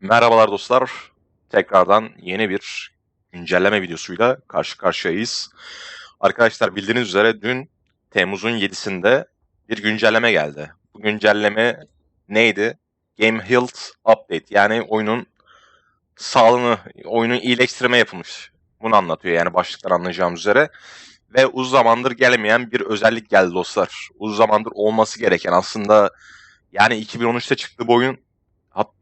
Merhabalar dostlar. Tekrardan yeni bir güncelleme videosuyla karşı karşıyayız. Arkadaşlar bildiğiniz üzere dün Temmuz'un 7'sinde bir güncelleme geldi. Bu güncelleme neydi? Game Health Update yani oyunun sağlığını, oyunun iyileştirme yapılmış. Bunu anlatıyor yani başlıktan anlayacağımız üzere. Ve uzun zamandır gelmeyen bir özellik geldi dostlar. Uzun zamandır olması gereken aslında yani 2013'te çıktı bu oyun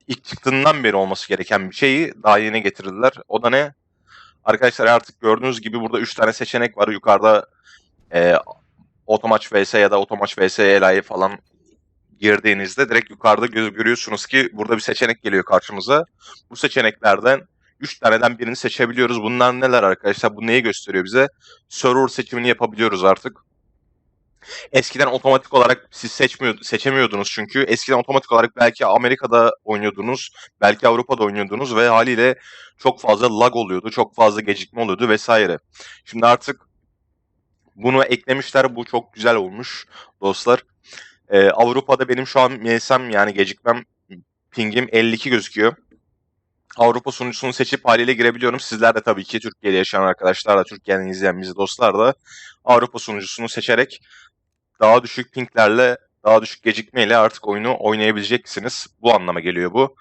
ilk çıktığından beri olması gereken bir şeyi daha yeni getirdiler. O da ne? Arkadaşlar artık gördüğünüz gibi burada 3 tane seçenek var. Yukarıda e, Otomaç vs ya da Otomaç vs Ela'yı falan girdiğinizde direkt yukarıda gö- görüyorsunuz ki burada bir seçenek geliyor karşımıza. Bu seçeneklerden 3 taneden birini seçebiliyoruz. Bunlar neler arkadaşlar? Bu neyi gösteriyor bize? Server seçimini yapabiliyoruz artık. Eskiden otomatik olarak siz seçmiyor, seçemiyordunuz çünkü. Eskiden otomatik olarak belki Amerika'da oynuyordunuz, belki Avrupa'da oynuyordunuz ve haliyle çok fazla lag oluyordu, çok fazla gecikme oluyordu vesaire. Şimdi artık bunu eklemişler, bu çok güzel olmuş dostlar. Ee, Avrupa'da benim şu an MSM yani gecikmem pingim 52 gözüküyor. Avrupa sunucusunu seçip haliyle girebiliyorum. Sizler de tabii ki Türkiye'de yaşayan arkadaşlar da, Türkiye'den izleyen bizi dostlar da Avrupa sunucusunu seçerek daha düşük pinglerle, daha düşük gecikmeyle artık oyunu oynayabileceksiniz. Bu anlama geliyor bu.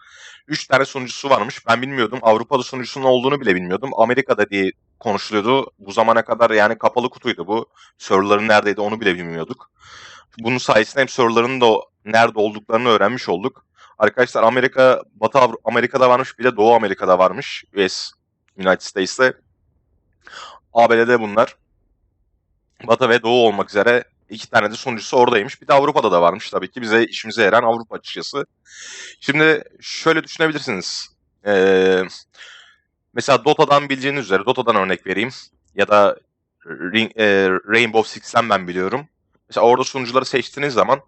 3 tane sunucusu varmış. Ben bilmiyordum. Avrupa'da sunucusunun olduğunu bile bilmiyordum. Amerika'da diye konuşuluyordu. Bu zamana kadar yani kapalı kutuydu bu. Serverların neredeydi onu bile bilmiyorduk. Bunun sayesinde hem serverların da nerede olduklarını öğrenmiş olduk. Arkadaşlar Amerika, Batı Avru- Amerika'da varmış bir de Doğu Amerika'da varmış. US, United States'te. ABD'de bunlar. Batı ve Doğu olmak üzere iki tane de sunucusu oradaymış. Bir de Avrupa'da da varmış tabii ki. Bize işimize yarayan Avrupa açıkçası. Şimdi şöyle düşünebilirsiniz. Ee, mesela Dota'dan bildiğiniz üzere, Dota'dan örnek vereyim. Ya da Ring- e, Rainbow Six'ten ben biliyorum. Mesela orada sunucuları seçtiğiniz zaman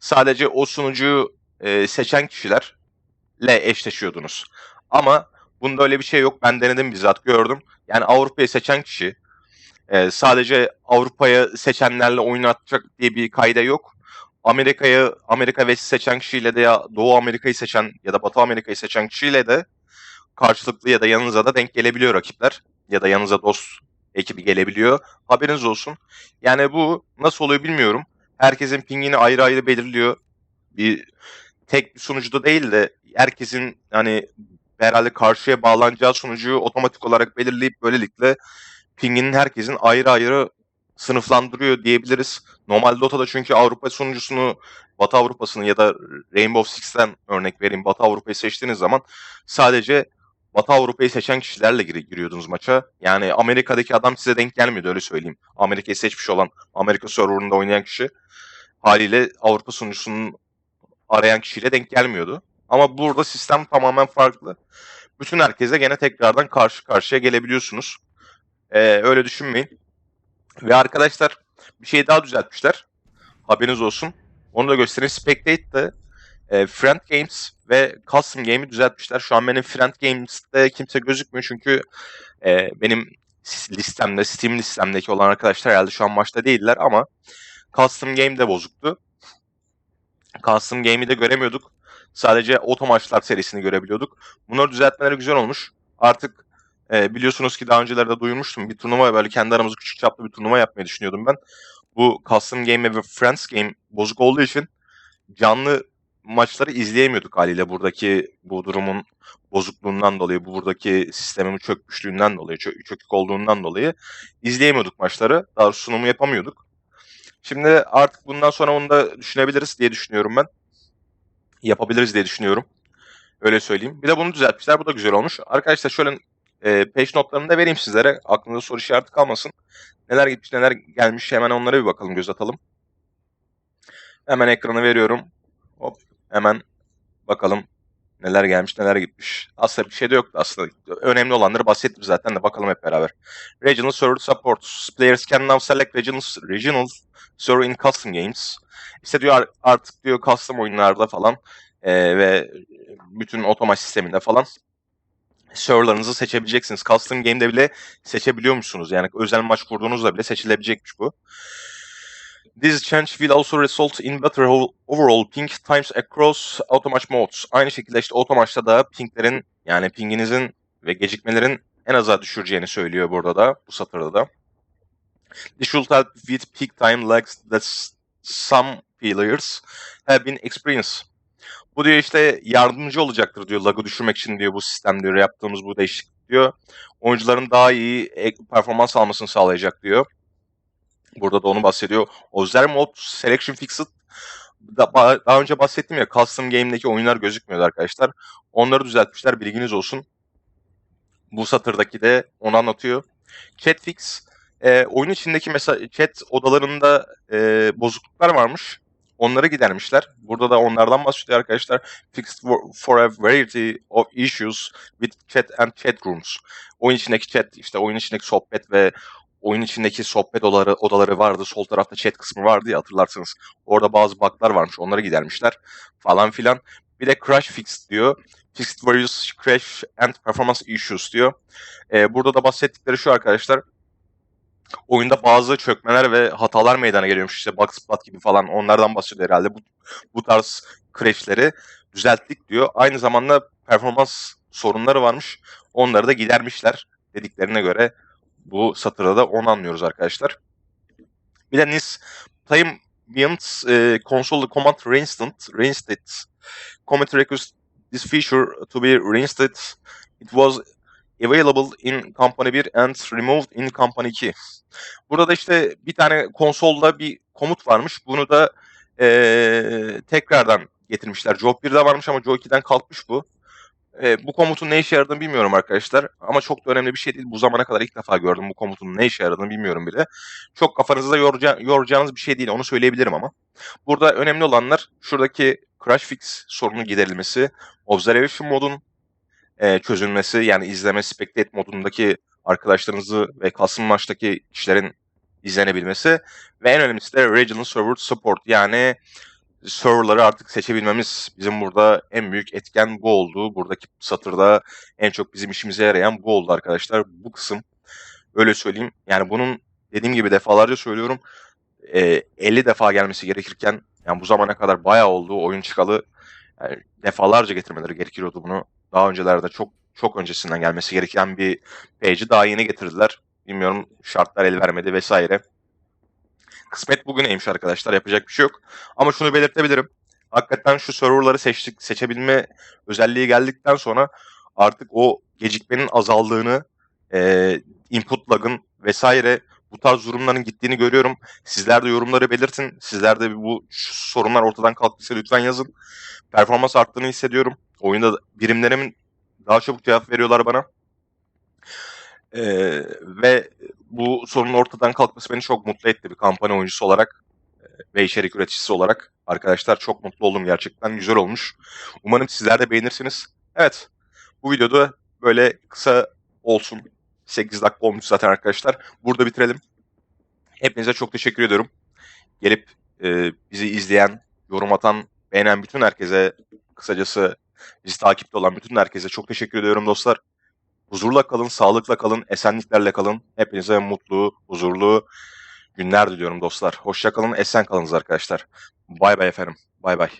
sadece o sunucuyu e, seçen kişilerle eşleşiyordunuz. Ama bunda öyle bir şey yok. Ben denedim bizzat gördüm. Yani Avrupa'yı seçen kişi ee, sadece Avrupa'ya seçenlerle oynatacak diye bir kayda yok. Amerika'yı Amerika ve seçen kişiyle de ya Doğu Amerika'yı seçen ya da Batı Amerika'yı seçen kişiyle de karşılıklı ya da yanınıza da denk gelebiliyor rakipler. Ya da yanınıza dost ekibi gelebiliyor. Haberiniz olsun. Yani bu nasıl oluyor bilmiyorum. Herkesin pingini ayrı ayrı belirliyor. Bir tek bir sunucuda değil de herkesin hani herhalde karşıya bağlanacağı sunucuyu otomatik olarak belirleyip böylelikle pinginin herkesin ayrı ayrı sınıflandırıyor diyebiliriz. Normal Dota'da çünkü Avrupa sunucusunu Batı Avrupa'sını ya da Rainbow Six'ten örnek vereyim Batı Avrupa'yı seçtiğiniz zaman sadece Batı Avrupa'yı seçen kişilerle gir- giriyordunuz maça. Yani Amerika'daki adam size denk gelmiyordu öyle söyleyeyim. Amerika'yı seçmiş olan Amerika serverında oynayan kişi haliyle Avrupa sunucusunun arayan kişiyle denk gelmiyordu. Ama burada sistem tamamen farklı. Bütün herkese gene tekrardan karşı karşıya gelebiliyorsunuz. Ee, öyle düşünmeyin. Ve arkadaşlar bir şey daha düzeltmişler. Haberiniz olsun. Onu da göstereyim. Spectate'de e, Friend Games ve Custom Game'i düzeltmişler. Şu an benim Friend Games'te kimse gözükmüyor çünkü e, benim listemde, Steam listemdeki olan arkadaşlar herhalde şu an maçta değiller ama Custom Game de bozuktu. Custom Game'i de göremiyorduk. Sadece Oto Maçlar serisini görebiliyorduk. Bunları düzeltmeleri güzel olmuş. Artık e, biliyorsunuz ki daha öncelerde duyurmuştum. Bir turnuva böyle kendi aramızda küçük çaplı bir turnuva yapmayı düşünüyordum ben. Bu Custom Game ve Friends Game bozuk olduğu için canlı maçları izleyemiyorduk haliyle buradaki bu durumun bozukluğundan dolayı, bu buradaki sistemin çökmüşlüğünden dolayı, çö- çökük olduğundan dolayı izleyemiyorduk maçları. Daha doğrusu sunumu yapamıyorduk. Şimdi artık bundan sonra onu da düşünebiliriz diye düşünüyorum ben. Yapabiliriz diye düşünüyorum. Öyle söyleyeyim. Bir de bunu düzeltmişler. Bu da güzel olmuş. Arkadaşlar şöyle e, page notlarını da vereyim sizlere. Aklınızda soru işareti kalmasın. Neler gitmiş neler gelmiş hemen onlara bir bakalım göz atalım. Hemen ekranı veriyorum. Hop hemen bakalım neler gelmiş neler gitmiş. Aslında bir şey de yoktu aslında. Önemli olanları bahsettim zaten de bakalım hep beraber. Regional Server Support. Players can now select regional, regional server in custom games. İşte diyor ar- artık diyor custom oyunlarda falan e, ve bütün otomatik sisteminde falan serverlarınızı seçebileceksiniz. Custom game'de bile seçebiliyormuşsunuz. Yani özel maç kurduğunuzda bile seçilebilecekmiş bu. This change will also result in better overall ping times across automatch modes. Aynı şekilde işte automatch'ta da pinglerin yani pinginizin ve gecikmelerin en aza düşüreceğini söylüyor burada da bu satırda da. This should help with peak time lags that some players have been experienced. Bu diyor işte yardımcı olacaktır diyor lagı düşürmek için diyor bu sistem diyor yaptığımız bu değişiklik diyor. Oyuncuların daha iyi performans almasını sağlayacak diyor. Burada da onu bahsediyor. Observe Mode Selection Fixed daha önce bahsettim ya custom game'deki oyunlar gözükmüyordu arkadaşlar. Onları düzeltmişler bilginiz olsun. Bu satırdaki de onu anlatıyor. Chat Fix e, oyun içindeki mesela chat odalarında e, bozukluklar varmış. Onları gidermişler. Burada da onlardan bahsediyor arkadaşlar. Fixed for, a variety of issues with chat and chat rooms. Oyun içindeki chat, işte oyun içindeki sohbet ve oyun içindeki sohbet odaları, odaları vardı. Sol tarafta chat kısmı vardı ya hatırlarsınız. Orada bazı bug'lar varmış. Onları gidermişler falan filan. Bir de crash fix diyor. Fixed various crash and performance issues diyor. Ee, burada da bahsettikleri şu arkadaşlar. Oyunda bazı çökmeler ve hatalar meydana geliyormuş. İşte bug spot gibi falan onlardan bahsediyor herhalde. Bu, bu tarz crashleri düzelttik diyor. Aynı zamanda performans sorunları varmış. Onları da gidermişler dediklerine göre bu satırda da onu anlıyoruz arkadaşlar. Bir de NIS Time e, console command reinstated, reinstated. Comment request this feature to be reinstated. It was available in Company 1 and removed in Company 2. Burada da işte bir tane konsolda bir komut varmış. Bunu da e, tekrardan getirmişler. Job 1'de varmış ama Job 2'den kalkmış bu. E, bu komutun ne işe yaradığını bilmiyorum arkadaşlar. Ama çok da önemli bir şey değil. Bu zamana kadar ilk defa gördüm bu komutun ne işe yaradığını bilmiyorum bile. Çok kafanızda yorca, yoracağınız bir şey değil. Onu söyleyebilirim ama. Burada önemli olanlar şuradaki crash fix sorunun giderilmesi, observation modun e, çözülmesi yani izleme spectate modundaki arkadaşlarınızı ve custom maçtaki kişilerin izlenebilmesi ve en önemlisi de regional server support yani serverları artık seçebilmemiz bizim burada en büyük etken bu oldu. Buradaki satırda en çok bizim işimize yarayan bu oldu arkadaşlar. Bu kısım öyle söyleyeyim. Yani bunun dediğim gibi defalarca söylüyorum. e, 50 defa gelmesi gerekirken yani bu zamana kadar bayağı oldu oyun çıkalı. Yani defalarca getirmeleri gerekiyordu bunu. Daha öncelerde çok çok öncesinden gelmesi gereken bir page'i daha yeni getirdiler. Bilmiyorum şartlar el vermedi vesaire. Kısmet bugüneymiş arkadaşlar. Yapacak bir şey yok. Ama şunu belirtebilirim. Hakikaten şu serverları seçtik, seçebilme özelliği geldikten sonra artık o gecikmenin azaldığını, e, input lag'ın vesaire bu tarz durumların gittiğini görüyorum. Sizler de yorumları belirtin. Sizler de bu sorunlar ortadan kalktıysa lütfen yazın. Performans arttığını hissediyorum. Oyunda birimlerimin daha çabuk cevap veriyorlar bana. Ee, ve bu sorunun ortadan kalkması beni çok mutlu etti bir kampanya oyuncusu olarak e, ve içerik üreticisi olarak. Arkadaşlar çok mutlu oldum gerçekten. Güzel olmuş. Umarım sizler de beğenirsiniz. Evet. Bu videoda böyle kısa olsun. 8 dakika olmuş zaten arkadaşlar. Burada bitirelim. Hepinize çok teşekkür ediyorum. Gelip e, bizi izleyen, yorum atan, beğenen bütün herkese, kısacası bizi takipte olan bütün herkese çok teşekkür ediyorum dostlar. Huzurla kalın, sağlıkla kalın, esenliklerle kalın. Hepinize mutlu, huzurlu günler diliyorum dostlar. Hoşça kalın, esen kalınız arkadaşlar. Bay bay efendim. Bay bay.